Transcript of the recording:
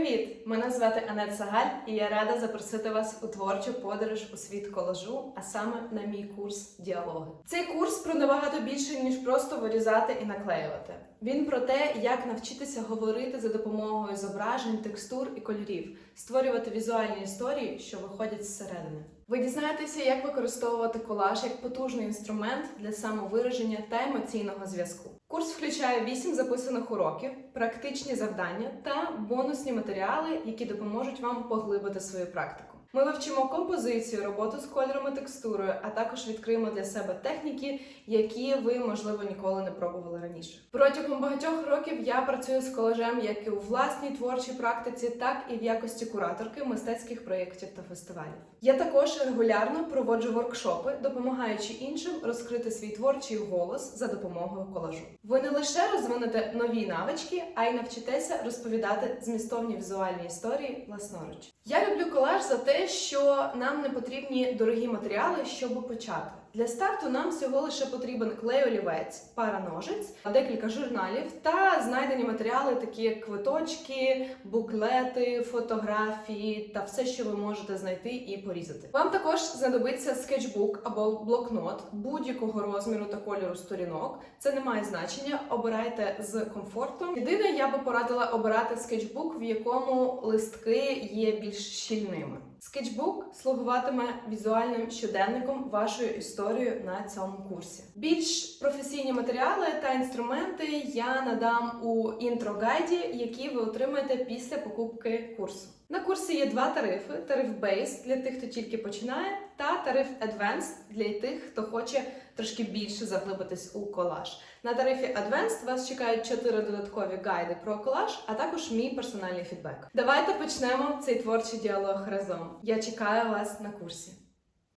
Привіт! Мене звати Анет Сагаль, і я рада запросити вас у творчу подорож у світ колажу, а саме на мій курс діалоги. Цей курс про набагато більше ніж просто вирізати і наклеювати. Він про те, як навчитися говорити за допомогою зображень, текстур і кольорів, створювати візуальні історії, що виходять зсередини. Ви дізнаєтеся, як використовувати колаж як потужний інструмент для самовираження та емоційного зв'язку. Курс включає 8 записаних уроків, практичні завдання та бонусні матеріали, які допоможуть вам поглибити свою практику. Ми вивчимо композицію, роботу з кольором і текстурою, а також відкриємо для себе техніки, які ви, можливо, ніколи не пробували раніше. Протягом багатьох років я працюю з колажем як у власній творчій практиці, так і в якості кураторки мистецьких проєктів та фестивалів. Я також регулярно проводжу воркшопи, допомагаючи іншим розкрити свій творчий голос за допомогою колажу. Ви не лише розвинете нові навички, а й навчитеся розповідати змістовні візуальні історії власноруч. Я люблю колаж за те, що нам не потрібні дорогі матеріали, щоб почати. Для старту нам всього лише потрібен клей олівець, пара ножиць, декілька журналів та знайдені матеріали, такі як квиточки, буклети, фотографії та все, що ви можете знайти і порізати. Вам також знадобиться скетчбук або блокнот будь-якого розміру та кольору сторінок. Це не має значення. Обирайте з комфортом. Єдине, я би порадила обирати скетчбук, в якому листки є більш щільними. Скетчбук слугуватиме візуальним щоденником вашою історією на цьому курсі. Більш професійні матеріали та інструменти я надам у інтро-гайді, які ви отримаєте після покупки курсу. На курсі є два тарифи: тариф Base для тих, хто тільки починає, та тариф Advanced для тих, хто хоче трошки більше заглибитись у колаж. На тарифі Advanced вас чекають чотири додаткові гайди про колаж, а також мій персональний фідбек. Давайте почнемо цей творчий діалог разом. Я чекаю вас на курсі.